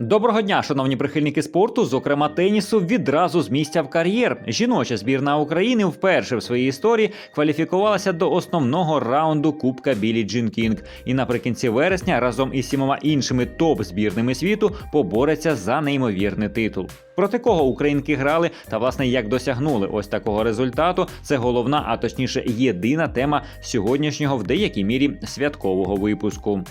Доброго дня, шановні прихильники спорту, зокрема тенісу, відразу з місця в кар'єр. Жіноча збірна України вперше в своїй історії кваліфікувалася до основного раунду Кубка Білі Джин Кінг. І наприкінці вересня разом із сімома іншими топ-збірними світу побореться за неймовірний титул. Проти кого українки грали та власне як досягнули ось такого результату. Це головна, а точніше єдина тема сьогоднішнього в деякій мірі святкового випуску.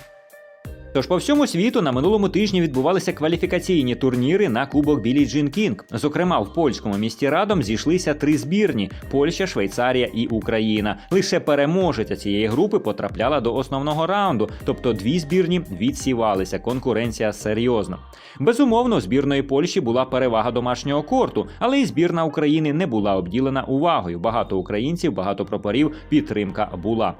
Тож по всьому світу на минулому тижні відбувалися кваліфікаційні турніри на Кубок Білі Джин Кінг. Зокрема, в польському місті Радом зійшлися три збірні: Польща, Швейцарія і Україна. Лише переможеця цієї групи потрапляла до основного раунду, тобто дві збірні відсівалися. Конкуренція серйозна. Безумовно, збірної Польщі була перевага домашнього корту, але і збірна України не була обділена увагою. Багато українців, багато прапорів, підтримка була.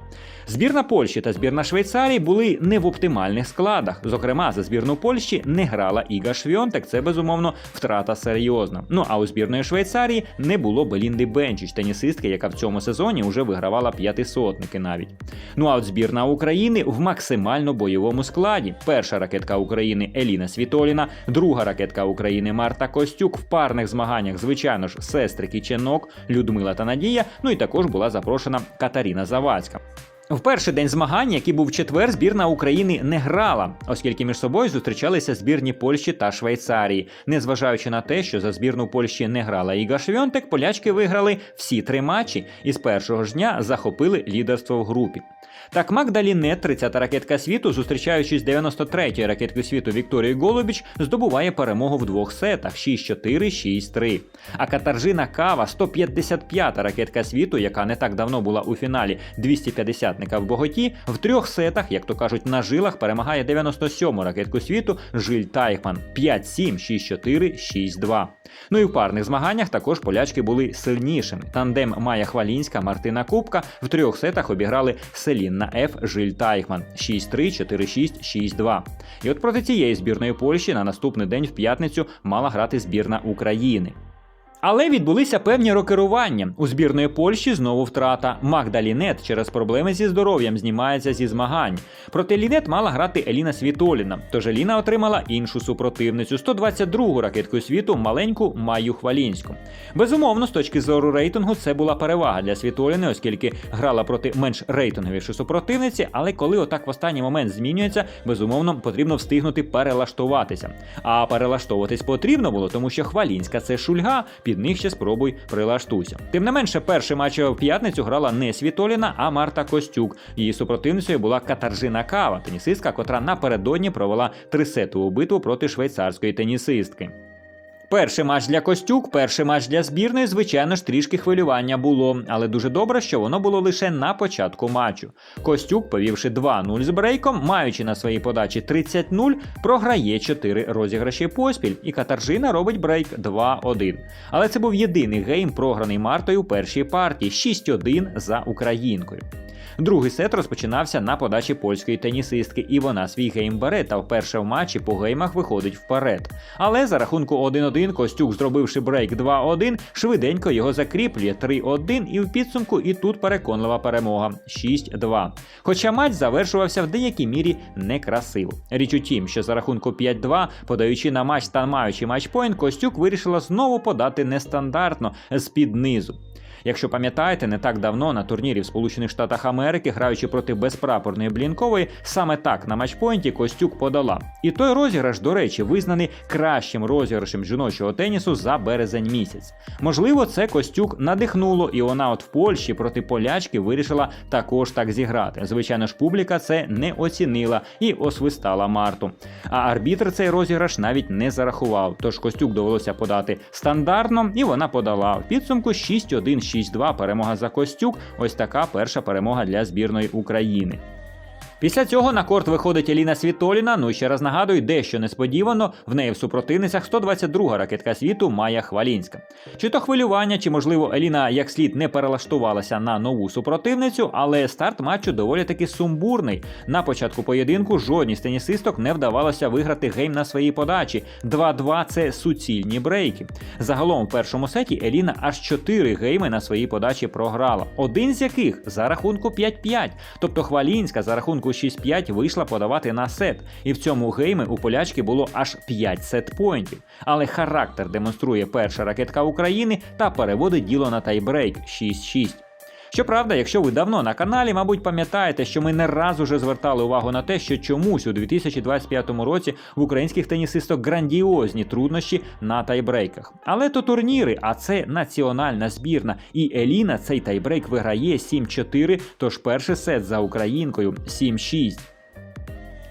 Збірна Польщі та збірна Швейцарії були не в оптимальних складах. Зокрема, за збірну Польщі не грала Іга Швьонтек. Це безумовно втрата серйозна. Ну а у збірної Швейцарії не було Белінди Бенчич, тенісистки, яка в цьому сезоні вже вигравала п'ятисотники навіть. Ну а от збірна України в максимально бойовому складі. Перша ракетка України Еліна Світоліна, друга ракетка України Марта Костюк в парних змаганнях, звичайно ж, сестри Кіченок, Людмила та Надія. Ну і також була запрошена Катаріна Завадська. В перший день змагань, який був четвер, збірна України не грала, оскільки між собою зустрічалися збірні Польщі та Швейцарії. Незважаючи на те, що за збірну Польщі не грала Іга Швьонтек, полячки виграли всі три матчі і з першого ж дня захопили лідерство в групі. Так, Магдалінет, 30-та ракетка світу, зустрічаючись з 93-ю ракеткою світу Вікторією Голубіч, здобуває перемогу в двох сетах 6-4, 6-3. А Катаржина Кава, 155-та ракетка світу, яка не так давно була у фіналі 250-ника в Боготі, в трьох сетах, як то кажуть, на жилах перемагає 97-му ракетку світу Жиль Тайхман 5-7, 6-4, 6-2. Ну і в парних змаганнях також полячки були сильнішими. Тандем Майя Хвалінська, Мартина Кубка в трьох сетах обіграли Селін на Ф Жиль Тайхман 6-3, 4-6, 6-2. І от проти цієї збірної Польщі на наступний день в п'ятницю мала грати збірна України. Але відбулися певні рокерування. У збірної Польщі знову втрата. Магда Лінет через проблеми зі здоров'ям знімається зі змагань. Проти Лінет мала грати Еліна Світоліна. Тож Еліна отримала іншу супротивницю 122-гу ракеткою світу маленьку Маю Хвалінську. Безумовно, з точки зору рейтингу, це була перевага для Світоліни, оскільки грала проти менш рейтинговішої супротивниці. Але коли отак в останній момент змінюється, безумовно потрібно встигнути перелаштуватися. А перелаштовуватись потрібно було, тому що Хвалінська це шульга. Під них ще спробуй прилаштуйся. Тим не менше, перший матч в п'ятницю грала не Світоліна, а Марта Костюк. Її супротивницею була Катаржина Кава, тенісистка, котра напередодні провела трисетову битву проти швейцарської тенісистки. Перший матч для Костюк, перший матч для збірної, звичайно ж, трішки хвилювання було, але дуже добре, що воно було лише на початку матчу. Костюк, повівши 2-0 з брейком, маючи на своїй подачі 30-0, програє 4 розіграші поспіль, і Катаржина робить брейк 2-1. Але це був єдиний гейм, програний Мартою у першій партії 6-1 за українкою. Другий сет розпочинався на подачі польської тенісистки, і вона свій гейм бере та вперше в матчі по геймах виходить вперед. Але за рахунку 1-1 Костюк, зробивши брейк 2-1, швиденько його закріплює 3-1 і в підсумку і тут переконлива перемога 6-2. Хоча матч завершувався в деякій мірі некрасиво. Річ у тім, що за рахунку 5-2, подаючи на матч та маючи матчпоінт, Костюк вирішила знову подати нестандартно з-під низу. Якщо пам'ятаєте, не так давно на турнірі в Сполучених Штатах Америки, граючи проти безпрапорної блінкової, саме так на матчпойнті Костюк подала. І той розіграш, до речі, визнаний кращим розіграшем жіночого тенісу за березень місяць. Можливо, це Костюк надихнуло, і вона от в Польщі проти полячки вирішила також так зіграти. Звичайно ж, публіка це не оцінила і освистала Марту. А арбітр цей розіграш навіть не зарахував. Тож Костюк довелося подати стандартно, і вона подала в підсумку 6-1 6-2 перемога за Костюк. Ось така перша перемога для збірної України. Після цього на корт виходить Еліна Світоліна. Ну і ще раз нагадую, дещо несподівано в неї в супротивницях 122-га ракетка світу Майя Хвалінська. Чи то хвилювання, чи можливо Еліна як слід не перелаштувалася на нову супротивницю, але старт матчу доволі таки сумбурний. На початку поєдинку жодній з тенісисток не вдавалося виграти гейм на своїй подачі. 2-2 це суцільні брейки. Загалом в першому сеті Еліна аж 4 гейми на своїй подачі програла, один з яких за рахунку 5-5. Тобто Хвалінська за рахунку рахунку 6-5 вийшла подавати на сет, і в цьому геймі у полячки було аж 5 сет-поінтів. Але характер демонструє перша ракетка України та переводить діло на тайбрейк 6-6. Щоправда, якщо ви давно на каналі, мабуть, пам'ятаєте, що ми не раз уже звертали увагу на те, що чомусь у 2025 році в українських тенісисток грандіозні труднощі на тайбрейках. Але то турніри, а це національна збірна. І Еліна цей тайбрейк виграє 7-4, тож перший сет за українкою 7-6.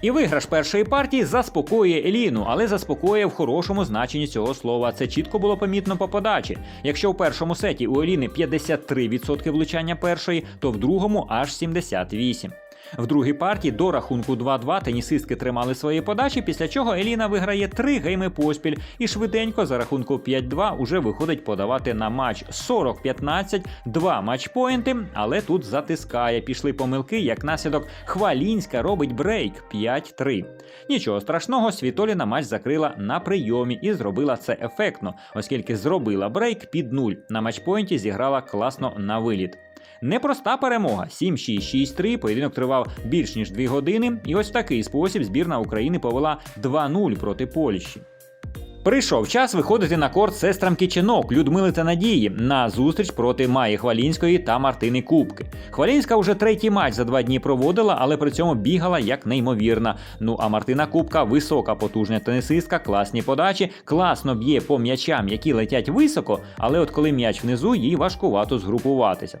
І виграш першої партії заспокоює Еліну, але заспокоює в хорошому значенні цього слова. Це чітко було помітно по подачі. Якщо в першому сеті у Еліни 53% влучання першої, то в другому аж 78%. В другій партії до рахунку 2-2 тенісистки тримали свої подачі, після чого Еліна виграє три гейми поспіль і швиденько за рахунку 5-2 уже виходить подавати на матч 40-15, два матчпоінти, але тут затискає. Пішли помилки, як наслідок Хвалінська робить брейк 5-3. Нічого страшного, Світоліна матч закрила на прийомі і зробила це ефектно, оскільки зробила брейк під нуль. На матчпоінті зіграла класно на виліт. Непроста перемога 7-6-6-3, Поєдинок тривав більш ніж 2 години, і ось в такий спосіб збірна України повела 2-0 проти Польщі. Прийшов час виходити на корт сестрам Кіченок, Людмили та Надії на зустріч проти Маї Хвалінської та Мартини Кубки. Хвалінська вже третій матч за два дні проводила, але при цьому бігала як неймовірна. Ну а Мартина Кубка висока, потужна тенісистка, класні подачі, класно б'є по м'ячам, які летять високо, але от коли м'яч внизу, їй важкувато згрупуватися.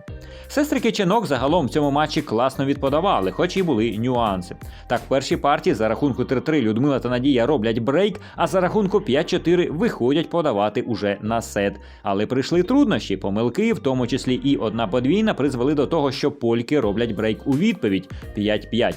Сестри Киченок загалом в цьому матчі класно відподавали, хоч і були нюанси. Так, в першій партії за рахунку 3-3 Людмила та Надія роблять брейк, а за рахунку 5-4 виходять подавати уже на сет. Але прийшли труднощі, помилки, в тому числі і одна подвійна, призвели до того, що польки роблять брейк у відповідь 5-5.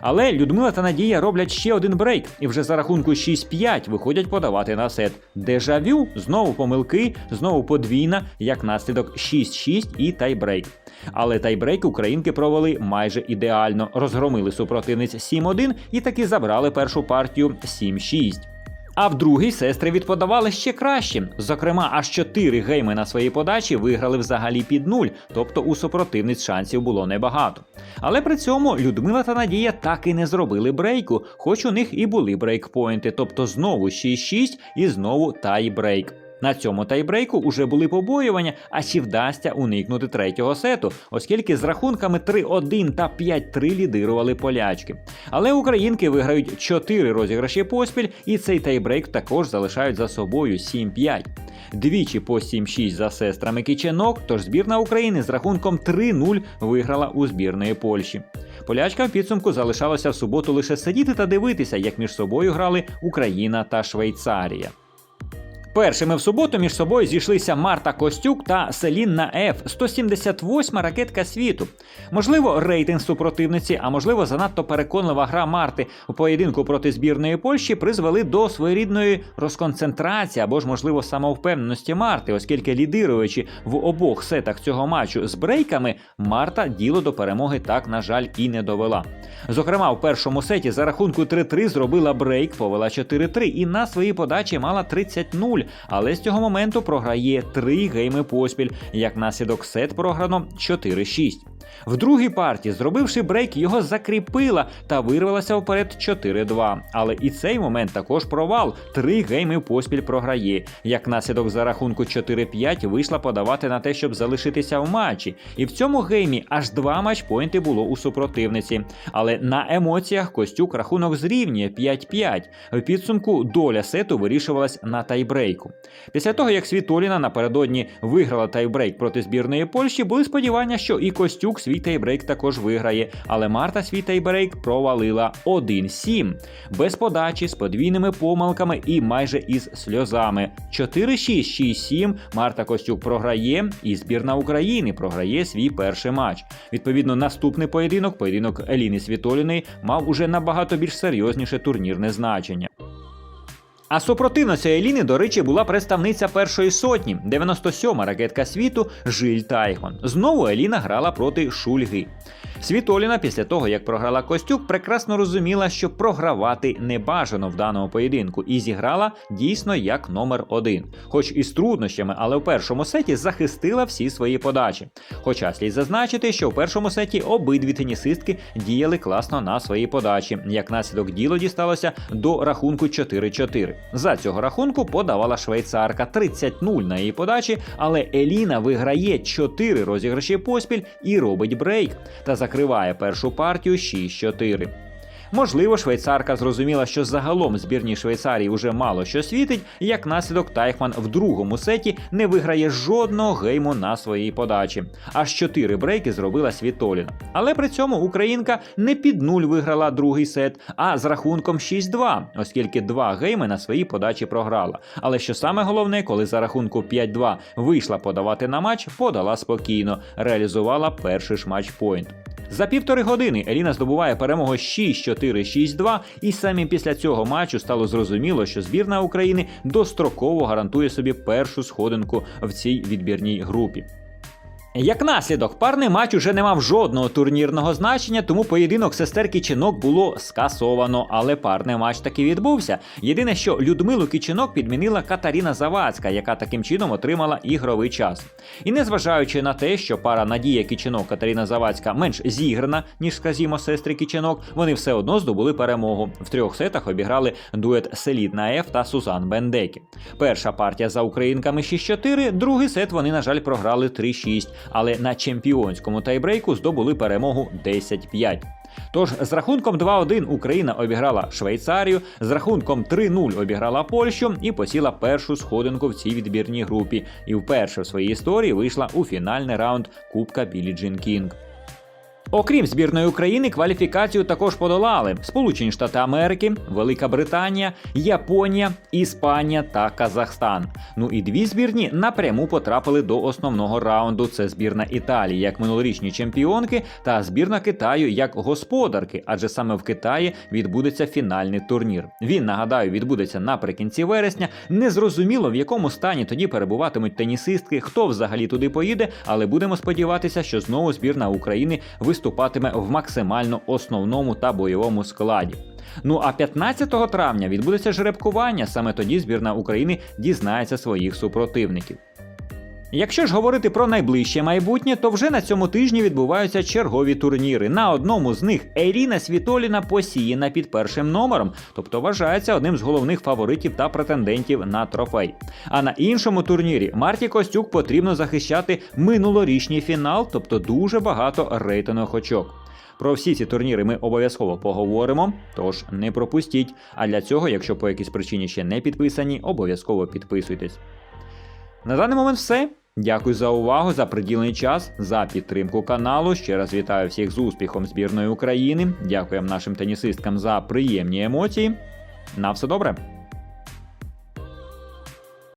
Але Людмила та Надія роблять ще один брейк, і вже за рахунку 6-5 виходять подавати на сет. Дежавю, знову помилки, знову подвійна, як наслідок 6-6 і тайбрейк. Але тайбрейк українки провели майже ідеально, розгромили супротивниць 7-1 і таки забрали першу партію 7-6. А в другій сестри відподавали ще краще. Зокрема, аж чотири гейми на своїй подачі виграли взагалі під нуль, тобто у супротивниць шансів було небагато. Але при цьому Людмила та Надія так і не зробили брейку, хоч у них і були брейкпойнти, тобто знову 6-6 і знову тайбрейк. На цьому тайбрейку уже були побоювання, а чи вдасться уникнути третього сету, оскільки з рахунками 3-1 та 5-3 лідирували полячки. Але українки виграють 4 розіграші поспіль, і цей тайбрейк також залишають за собою 7-5. Двічі по 7-6 за сестрами Киченок, тож збірна України з рахунком 3-0 виграла у збірної Польщі. Полячка в підсумку залишалося в суботу лише сидіти та дивитися, як між собою грали Україна та Швейцарія. Першими в суботу між собою зійшлися Марта Костюк та Селінна Ф. 178 ракетка світу. Можливо, рейтинг супротивниці, а можливо, занадто переконлива гра Марти у поєдинку проти збірної Польщі призвели до своєрідної розконцентрації або ж, можливо, самовпевненості Марти, оскільки лідируючи в обох сетах цього матчу з брейками, Марта діло до перемоги так, на жаль, і не довела. Зокрема, в першому сеті за рахунку 3-3 зробила брейк, повела 4-3 і на своїй подачі мала 30-0, але з цього моменту програє 3 гейми поспіль. Як наслідок сет програно 4-6. В другій партії, зробивши брейк, його закріпила та вирвалася вперед 4-2. Але і цей момент також провал. Три гейми поспіль програє. Як наслідок за рахунку 4-5 вийшла подавати на те, щоб залишитися в матчі. І в цьому геймі аж два матчпойнти було у супротивниці. Але на емоціях Костюк рахунок зрівнює 5-5. В підсумку доля сету вирішувалась на тайбрейку. Після того, як Світоліна напередодні виграла тайбрейк проти збірної Польщі, були сподівання, що і Костюк свій тайбрейк також виграє, але Марта свій тайбрейк провалила 1-7. Без подачі, з подвійними помилками і майже із сльозами. 4-6, 6-7 Марта Костюк програє, і збірна України програє свій перший матч. Відповідно, наступний поєдинок, поєдинок Еліни Світоліної, мав уже набагато більш серйозніше турнірне значення. А супротивницею Еліни, до речі, була представниця першої сотні, 97-ма ракетка світу Жиль Тайхон. Знову Еліна грала проти Шульги. Світоліна, після того як програла Костюк, прекрасно розуміла, що програвати не бажано в даному поєдинку, і зіграла дійсно як номер один, хоч і з труднощами, але в першому сеті захистила всі свої подачі. Хоча слід зазначити, що в першому сеті обидві тенісистки діяли класно на свої подачі. Як наслідок діло дісталося до рахунку 4-4. За цього рахунку подавала швейцарка 30-0 на її подачі, але Еліна виграє 4 розіграші поспіль і робить брейк та закриває першу партію 6-4. Можливо, швейцарка зрозуміла, що загалом збірній Швейцарії вже мало що світить, як наслідок Тайхман в другому сеті не виграє жодного гейму на своїй подачі. Аж чотири брейки зробила Світоліна. Але при цьому українка не під нуль виграла другий сет, а з рахунком 6-2, оскільки два гейми на своїй подачі програла. Але що саме головне, коли за рахунку 5-2 вийшла подавати на матч, подала спокійно, реалізувала перший ж матч-пойнт. За півтори години Еліна здобуває перемогу 6-4-6-2, і саме після цього матчу стало зрозуміло, що збірна України достроково гарантує собі першу сходинку в цій відбірній групі. Як наслідок, парний матч уже не мав жодного турнірного значення, тому поєдинок сестер Кічинок було скасовано, але парний матч таки відбувся. Єдине, що Людмилу Кічинок підмінила Катаріна Завадська, яка таким чином отримала ігровий час. І незважаючи на те, що пара Надія Кічинок Катерина Завадська менш зіграна, ніж, скажімо, сестри Кічинок, вони все одно здобули перемогу. В трьох сетах обіграли дует Селідна Еф та Сузан Бендекі. Перша партія за українками 6-4, другий сет вони, на жаль, програли 3-6 але на чемпіонському тайбрейку здобули перемогу 10-5. Тож з рахунком 2-1 Україна обіграла Швейцарію, з рахунком 3-0 обіграла Польщу і посіла першу сходинку в цій відбірній групі. І вперше в своїй історії вийшла у фінальний раунд Кубка Білі Джин Кінг. Окрім збірної України, кваліфікацію також подолали Сполучені Штати Америки, Велика Британія, Японія, Іспанія та Казахстан. Ну і дві збірні напряму потрапили до основного раунду. Це збірна Італії як минулорічні чемпіонки, та збірна Китаю як господарки, адже саме в Китаї відбудеться фінальний турнір. Він нагадаю, відбудеться наприкінці вересня. Незрозуміло в якому стані тоді перебуватимуть тенісистки, хто взагалі туди поїде, але будемо сподіватися, що знову збірна України виступатиме в максимально основному та бойовому складі. Ну а 15 травня відбудеться жеребкування. Саме тоді збірна України дізнається своїх супротивників. Якщо ж говорити про найближче майбутнє, то вже на цьому тижні відбуваються чергові турніри. На одному з них Еліна Світоліна посіяна під першим номером, тобто вважається одним з головних фаворитів та претендентів на трофей. А на іншому турнірі Марті Костюк потрібно захищати минулорічний фінал, тобто дуже багато рейтингових очок. Про всі ці турніри ми обов'язково поговоримо, тож не пропустіть. А для цього, якщо по якійсь причині ще не підписані, обов'язково підписуйтесь. На даний момент все. Дякую за увагу, за приділений час, за підтримку каналу. Ще раз вітаю всіх з успіхом збірної України. Дякуємо нашим тенісисткам за приємні емоції. На все добре!